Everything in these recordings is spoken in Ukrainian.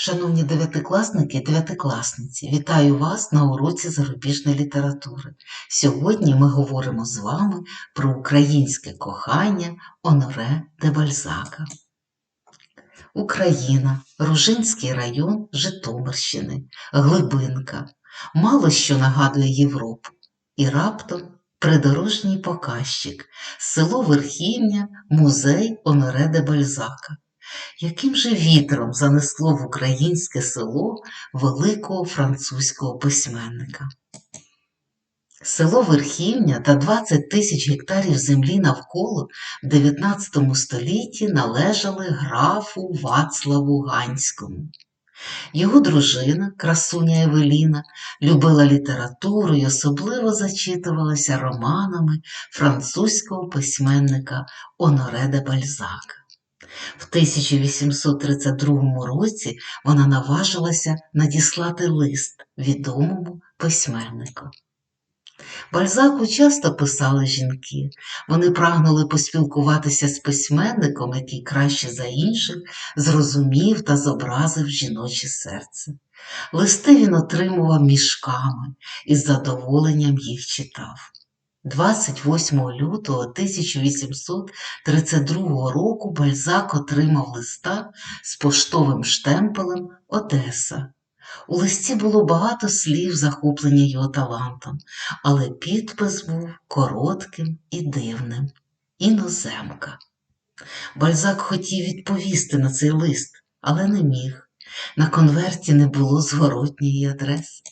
Шановні дев'ятикласники і дев'ятикласниці, вітаю вас на уроці зарубіжної літератури. Сьогодні ми говоримо з вами про українське кохання Оноре де Бальзака. Україна, Ружинський район Житомирщини, Глибинка. Мало що нагадує Європу. І раптом придорожній показчик, село Верхівня, музей Оноре де Бальзака. Яким же вітром занесло в українське село великого французького письменника? Село Верхівня та 20 тисяч гектарів землі навколо в 19 столітті належали графу Вацлаву Ганському. Його дружина, красуня Евеліна, любила літературу і особливо зачитувалася романами французького письменника Оноре де Бальзака. В 1832 році вона наважилася надіслати лист відомому письменнику. Бальзаку часто писали жінки, вони прагнули поспілкуватися з письменником, який краще за інших зрозумів та зобразив жіноче серце. Листи він отримував мішками і з задоволенням їх читав. 28 лютого 1832 року Бальзак отримав листа з поштовим штемпелем Одеса. У листі було багато слів захоплення його талантом, але підпис був коротким і дивним іноземка. Бальзак хотів відповісти на цей лист, але не міг. На конверті не було зворотньої адреси.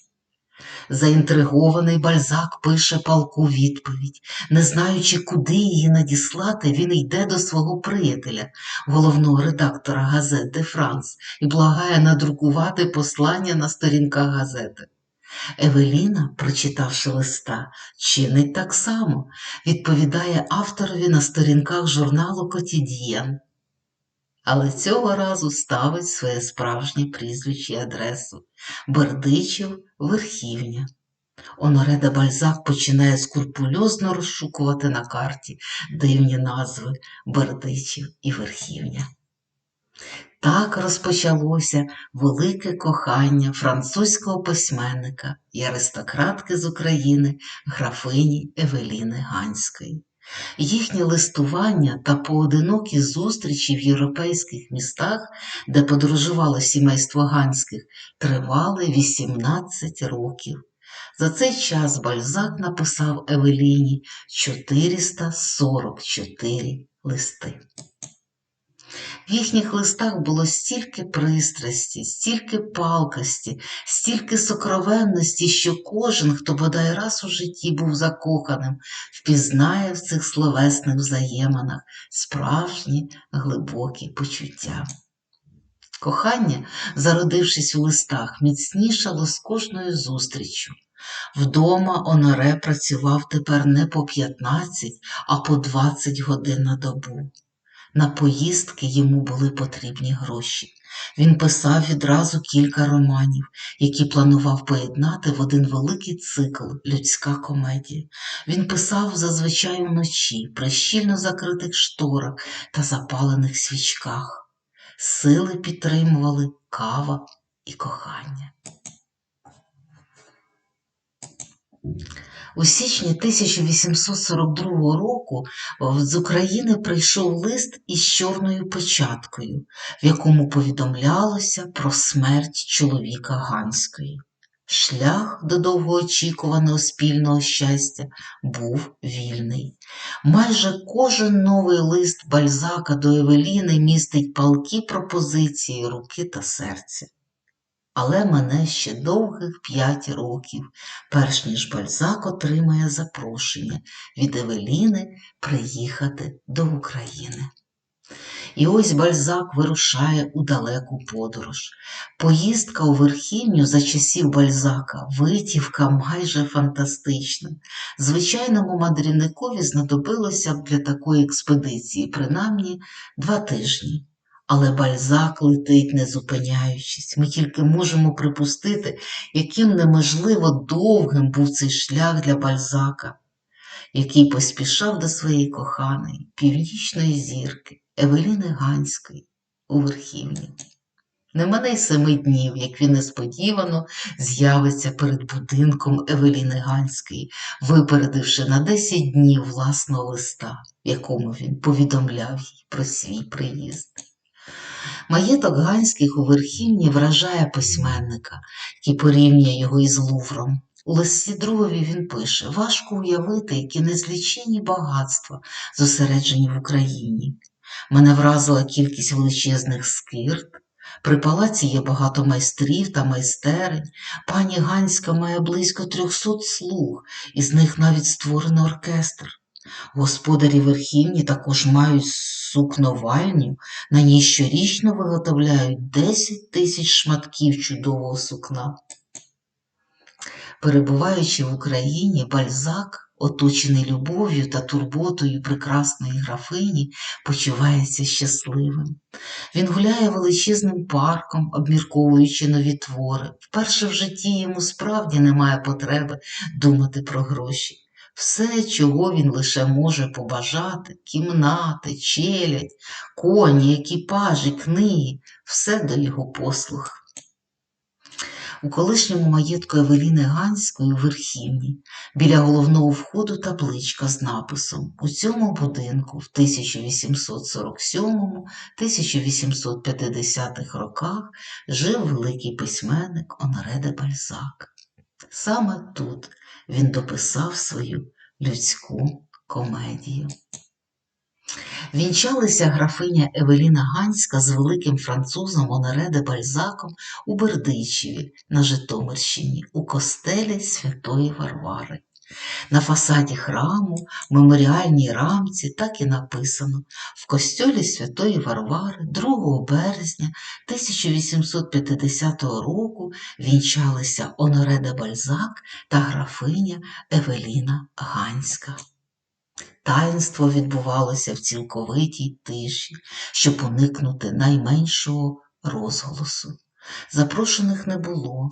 Заінтригований бальзак пише палку відповідь. Не знаючи, куди її надіслати, він йде до свого приятеля, головного редактора газет де Франс, і благає надрукувати послання на сторінках газети. Евеліна, прочитавши листа, чинить так само, відповідає авторові на сторінках журналу Котід'єн. Але цього разу ставить своє справжнє прізвище і адресу Бердичів, Верхівня. Оноре де Бальзак починає скрупульозно розшукувати на карті дивні назви Бердичів і Верхівня. Так розпочалося велике кохання французького письменника і аристократки з України графині Евеліни Ганської. Їхнє листування та поодинокі зустрічі в європейських містах, де подорожувало сімейство Ганських, тривали 18 років. За цей час Бальзак написав Евеліні 444 листи. В їхніх листах було стільки пристрасті, стільки палкості, стільки сокровенності, що кожен, хто бодай раз у житті був закоханим, впізнає в цих словесних взаєминах справжні глибокі почуття. Кохання, зародившись у листах, міцнішало з кожною зустріччю. Вдома Оноре працював тепер не по 15, а по 20 годин на добу. На поїздки йому були потрібні гроші. Він писав відразу кілька романів, які планував поєднати в один великий цикл людська комедія. Він писав зазвичай вночі, при щільно закритих шторах та запалених свічках. Сили підтримували кава і кохання. У січні 1842 року з України прийшов лист із чорною печаткою, в якому повідомлялося про смерть чоловіка Ганської. Шлях до довгоочікуваного спільного щастя був вільний. Майже кожен новий лист Бальзака до Евеліни містить палкі пропозиції руки та серця. Але мене ще довгих п'ять років, перш ніж Бальзак отримає запрошення від Евеліни приїхати до України. І ось Бальзак вирушає у далеку подорож. Поїздка у верхівню за часів Бальзака, витівка майже фантастична. Звичайному мандрівникові знадобилося б для такої експедиції принаймні два тижні. Але бальзак летить, не зупиняючись. Ми тільки можемо припустити, яким неможливо довгим був цей шлях для бальзака, який поспішав до своєї коханої, північної зірки, Евеліни Ганської у верхівні. Не мене й семи днів, як він несподівано з'явиться перед будинком Евеліни Ганської, випередивши на 10 днів власного листа, в якому він повідомляв їй про свій приїзд. Маєток Ганських у Верхівні вражає письменника, який порівнює його із Лувром. У листі другові він пише: важко уявити, які незліченні багатства зосереджені в Україні. Мене вразила кількість величезних скирт. При палаці є багато майстрів та майстерень. Пані Ганська має близько трьохсот слуг, із них навіть створений оркестр. Господарі верхівні також мають сукновальню, на ній щорічно виготовляють 10 тисяч шматків чудового сукна. Перебуваючи в Україні, Бальзак, оточений любов'ю та турботою прекрасної графині, почувається щасливим. Він гуляє величезним парком, обмірковуючи нові твори. Вперше в житті йому справді немає потреби думати про гроші. Все, чого він лише може побажати, кімнати, челядь, коні, екіпажі, книги, все до його послуг. У колишньому маєтку Евеліни Ганської у Верхівні біля головного входу табличка з написом У цьому будинку в 1847-1850 роках жив великий письменник Оноре де Бальзак. Саме тут він дописав свою людську комедію. Вінчалися графиня Евеліна Ганська з великим французом Оноре де Бальзаком у Бердичеві на Житомирщині у костелі Святої Варвари. На фасаді храму, меморіальній рамці так і написано в костьолі Святої Варвари 2 березня 1850 року вінчалися Оноре де Бальзак та графиня Евеліна Ганська. Таїнство відбувалося в цілковитій тиші, щоб уникнути найменшого розголосу. Запрошених не було.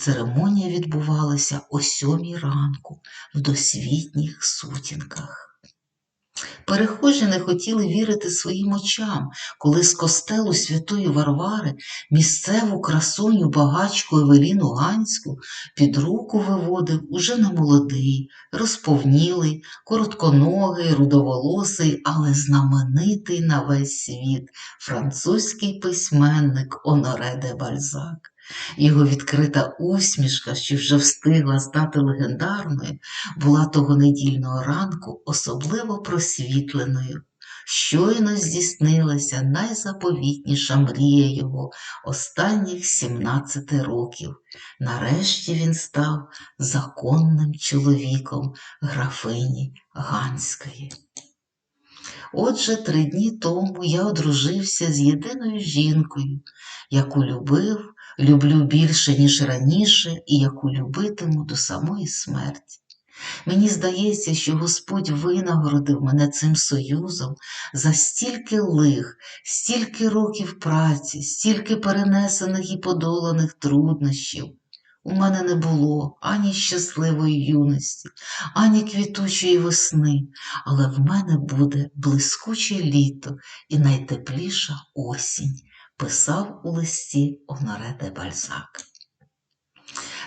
Церемонія відбувалася о сьомій ранку в досвітніх сутінках. Перехожі не хотіли вірити своїм очам, коли з костелу святої Варвари місцеву красуню багачку Евеліну Ганську під руку виводив уже не молодий, розповнілий, коротконогий, рудоволосий, але знаменитий на весь світ французький письменник Оноре де Бальзак. Його відкрита усмішка, що вже встигла стати легендарною, була того недільного ранку особливо просвітленою. Щойно здійснилася найзаповітніша мрія його останніх 17 років. Нарешті він став законним чоловіком графині Ганської. Отже, три дні тому я одружився з єдиною жінкою, яку любив люблю більше, ніж раніше, і яку любитиму до самої смерті. Мені здається, що Господь винагородив мене цим союзом за стільки лих, стільки років праці, стільки перенесених і подоланих труднощів. У мене не було ані щасливої юності, ані квітучої весни, але в мене буде блискуче літо і найтепліша осінь писав у листі Оноре де Бальзак.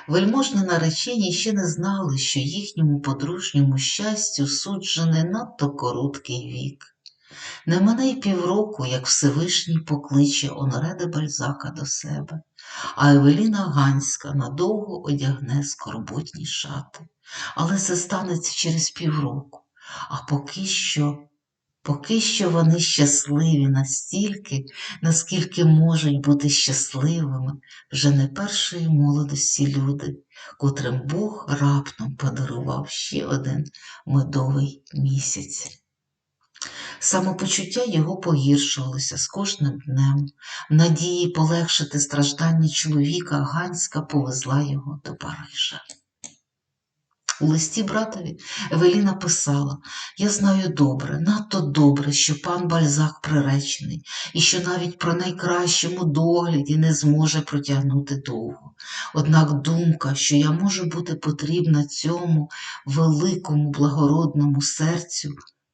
Вельможні наречені ще не знали, що їхньому подружньому щастю суджений надто короткий вік. Не мене й півроку, як Всевишній покличе Оноре де Бальзака до себе, а Евеліна Ганська надовго одягне скорботні шати. Але це станеться через півроку, а поки що Поки що вони щасливі настільки, наскільки можуть бути щасливими вже не першої молодості люди, котрим Бог раптом подарував ще один медовий місяць. Самопочуття його погіршувалося з кожним днем. Надії полегшити страждання чоловіка Ганська повезла його до Парижа. У листі братові Евеліна писала Я знаю добре, надто добре, що пан Бальзак приречений, і що навіть про найкращому догляді не зможе протягнути довго. Однак думка, що я можу бути потрібна цьому великому благородному серцю,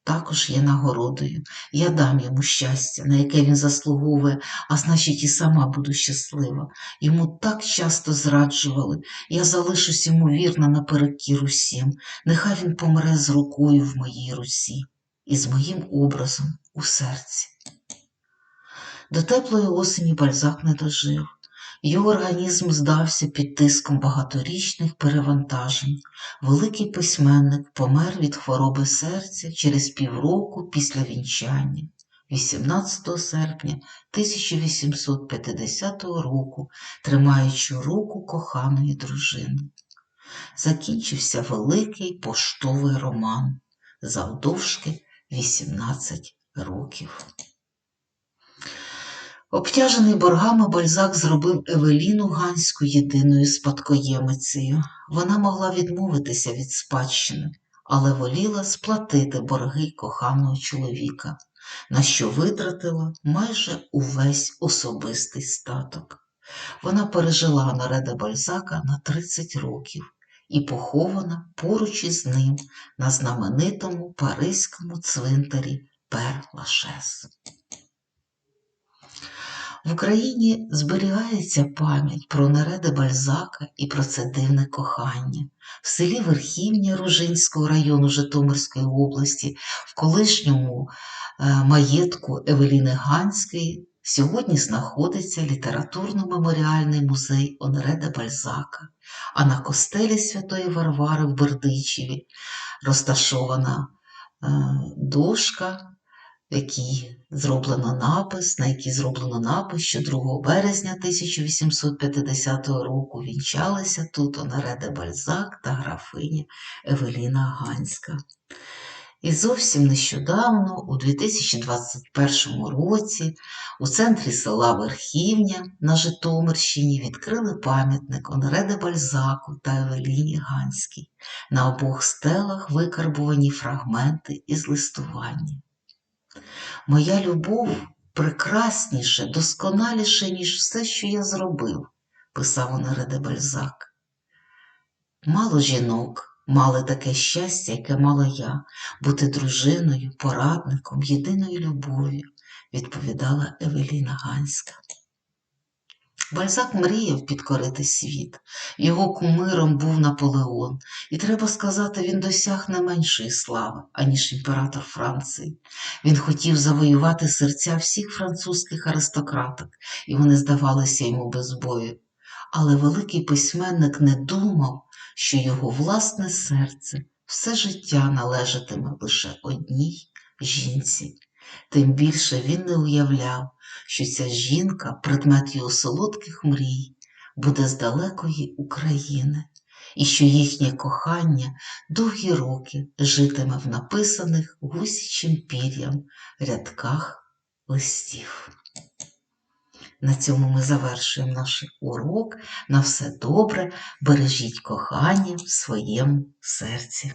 також є нагородою. Я дам йому щастя, на яке він заслуговує, а значить, і сама буду щаслива. Йому так часто зраджували, я залишусь йому вірна наперекір усім. Нехай він помре з рукою в моїй руці і з моїм образом у серці. До теплої осені Бальзак не дожив. Його організм здався під тиском багаторічних перевантажень. Великий письменник помер від хвороби серця через півроку після вінчання. 18 серпня 1850 року, тримаючи руку коханої дружини. Закінчився великий поштовий роман завдовжки 18 років. Обтяжений боргами Бальзак зробив Евеліну Ганську єдиною спадкоємицею. Вона могла відмовитися від спадщини, але воліла сплатити борги коханого чоловіка, на що витратила майже увесь особистий статок. Вона пережила Гоноре Бальзака на 30 років і похована поруч із ним на знаменитому паризькому цвинтарі Пер-Лашес. В Україні зберігається пам'ять про нареди Бальзака і про це дивне кохання. В селі Верхівня Ружинського району Житомирської області, в колишньому е, маєтку Евеліни Ганської, сьогодні знаходиться літературно-меморіальний музей Онереда Бальзака, а на костелі Святої Варвари в Бердичеві розташована е, дошка в зроблено напис, на якій зроблено напис, що 2 березня 1850 року вінчалися тут Онареде Бальзак та графиня Евеліна Ганська. І зовсім нещодавно, у 2021 році, у центрі села Верхівня на Житомирщині відкрили пам'ятник Онреде Бальзаку та Евеліні Ганській. На обох стелах викарбувані фрагменти із листування. Моя любов прекрасніше, досконаліше, ніж все, що я зробив, писав Онереде Бальзак. Мало жінок мали таке щастя, яке мала я, бути дружиною, порадником, єдиною любов'ю, відповідала Евеліна Ганська. Бальзак мріяв підкорити світ. Його кумиром був Наполеон, і треба сказати, він досяг не меншої слави, аніж імператор Франції. Він хотів завоювати серця всіх французьких аристократок, і вони здавалися йому без бою. Але великий письменник не думав, що його власне серце все життя належатиме лише одній жінці. Тим більше він не уявляв, що ця жінка, предмет його солодких мрій, буде з далекої України, і що їхнє кохання довгі роки житиме в написаних гусячим пір'ям рядках листів. На цьому ми завершуємо наш урок. На все добре, бережіть кохання в своєму серці.